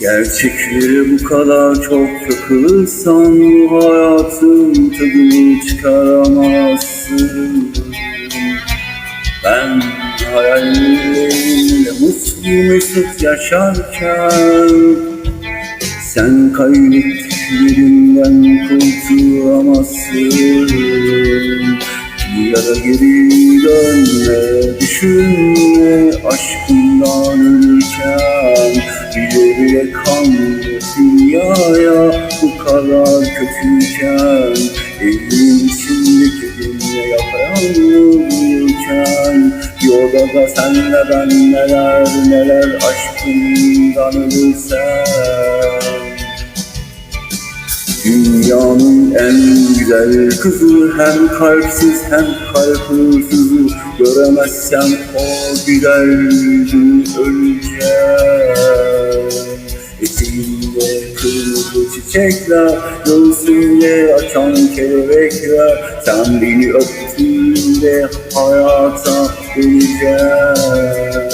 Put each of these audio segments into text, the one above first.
Gerçekleri bu kadar çok takılırsan bu hayatın tadını çıkaramazsın. Ben hayallerimle mutlu mesut yaşarken sen kaybettiklerinden kurtulamazsın. Ya da geri dönme, düşünme dünyaya bu kadar kötüyken Evin içindeki dünya yapayalnız uyurken Yolda da senle ben neler neler aşkından ölürsem. Dünyanın en güzel kızı Hem kalpsiz hem kalp hırsızı Göremezsem o güzel yüzünü öleceğim çiçekler Göğsünde açan kelebekler. Sen beni öptüğünde hayata döneceğim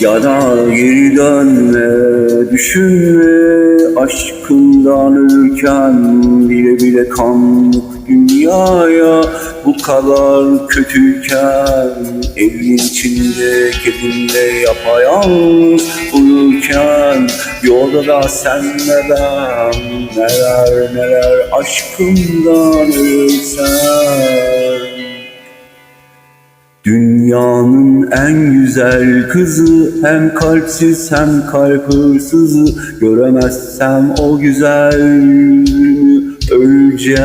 Ya da geri dönme, düşünme Aşkından ölürken bile bile kanlık dünyaya Bu kadar kötüyken Evin içinde kedimle yapayalnız uyurken Yolda da senle ben Neler neler aşkımdan ölürsen Dünyanın en güzel kızı Hem kalpsiz hem kalp hırsızı Göremezsem o güzel öleceğim.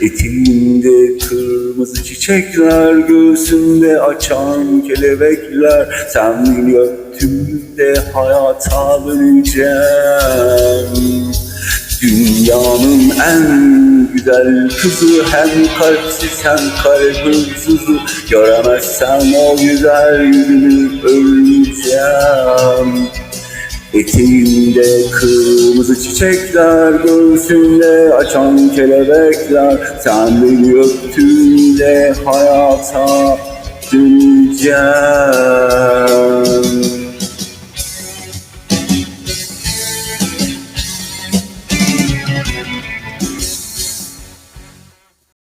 Eteğinde kırmızı çiçekler Göğsümde açan kelebekler. Sen beni öptüğünde hayata döneceğim Dünyanın en güzel kızı Hem kalpsiz hem kalp hırsızı. Göremezsem o güzel yüzünü öleceğim Eteğinde kırmızı çiçekler Göğsünde açan kelebekler. Sen beni öptüğünde hayata döneceğim